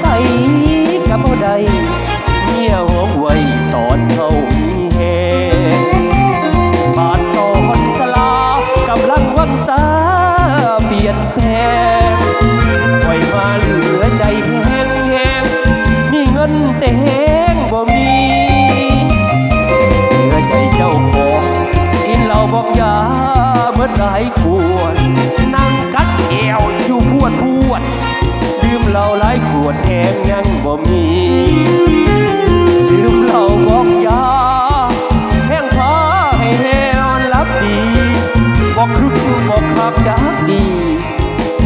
ใส่กับบ่ใดเมียหวงไว้ตอนเขามีแฮงบาดตอนสลากำลังวังสาเปลี่ยนแปลงคอยมาเหลือใจแห้งแห้งมีเงินแต่แห้งบ่มี วดแหงยังบ่มีดื่มเหล้าบอกยาแห้งพาให้แหวนรับดีบอกครึกบอกขับจักดี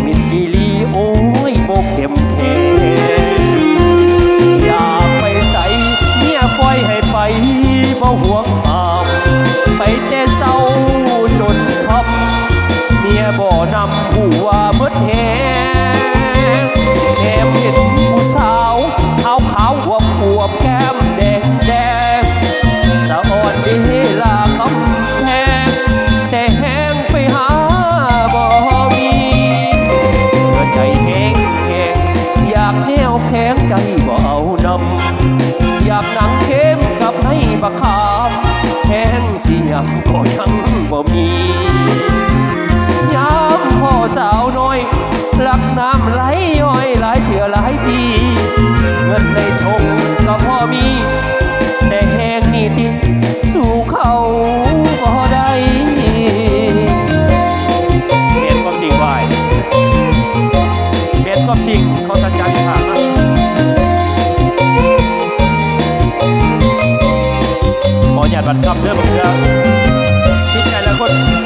มิดจีลีโอ้ยโบเข้มแข็งอยากไปใส่เมียปล่อยให้ไปบ่ห่วงอามไปแต่เศร้าจนคำเมียบ่นำผู้ว่ามืดแหงำอยากหนังเข้มกับในบักขามแห้งเสียงก็ยังบ่มียามพ่อสาวน้อยหลักน้ำไหลย้อยหลายเถื่อหลายทีเงินในทงก็พอมี แต่แห้งนี่ที่สู่เขาบ่ได้เรียนความจริงไว้เรียนความจริงเขาสัจจาอยู่ห่านะขอหยา ดบัตรกำเด้อบางเทือคิดใจละคน